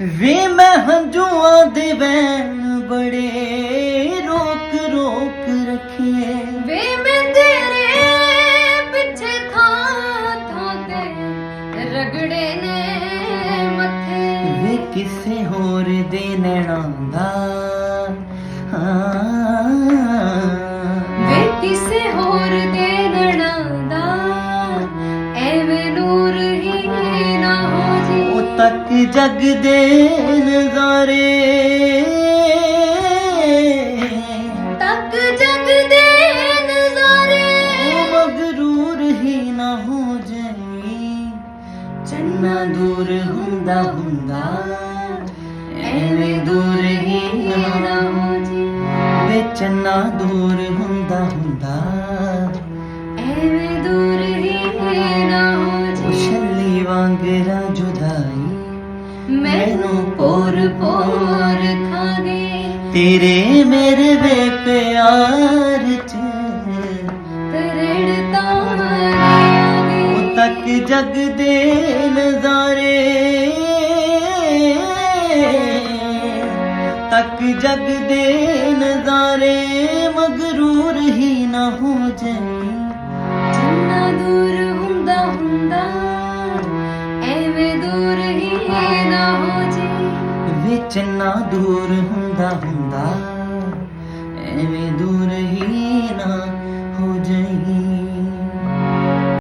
ਵੇ ਮੈਂ ਹੰਝੂਆਂ ਦੇ ਵੈਣ ਬੜੇ ਰੋਕ ਰੋਕ ਰੱਖੇ ਵੇ ਮੈਂ ਤੇਰੇ ਪਿੱਛੇ ਥਾਂ ਥਾਂ ਤੇ ਰਗੜੇ ਨੇ ਮੱਥੇ। ਵੇ ਕਿਸੇ ਹੋਰ ਦੇ ਨੈਣਾ ਦਾ ਹਾਂ। ਤੱਕ ਜਗ ਦੇ ਨਜ਼ਾਰੇ ਤੱਕ ਜਗ ਦੇ ਨਜ਼ਾਰੇ ਮਗਰੂਰ ਹੀ ਨਾ ਹੋ ਜਾਈ। ਚੰਨਾ ਦੂਰ ਹੁੰਦਾ ਹੁੰਦਾ। ਐਵੇਂ ਦੂਰ ਹੀ ਨਾ ਹੋ ਜੀ ਵੇ ਚੰਨਾ ਦੂਰ ਹੁੰਦਾ ਹੁੰਦਾ। ਐਵੇਂ ਦੂਰ ਹੀ ਨਾ ਹੋ ਉਹ ਜੀ ਛੱਲੀ ਵਾਂਗਰਾ ਜੁਦਾਈ ਮੈਨੂੰ ਪੋਰ ਪੋਰ ਖਾ ਗਈ ਤੇਰੇ ਮੇਰੇ ਵੇ ਪਿਆਰ ਚ। ਤਰੜਤਾ ਗਈ ਤੱਕ ਜਗ ਦੇ ਨਜ਼ਾਰੇ। ਤੱਕ ਜਗ ਦੇ ਨਜ਼ਾਰੇ ਮਗਰੂਰ ਹੀ ਨਾ ਹੋ ਜਾਈ। ਦੂਰ ਹੀ ਨਾ ਹੋ ਜੀ। ਵਿੱਚ ਨਾ ਦੂਰ ਹੁੰਦਾ ਹੁੰਦਾ।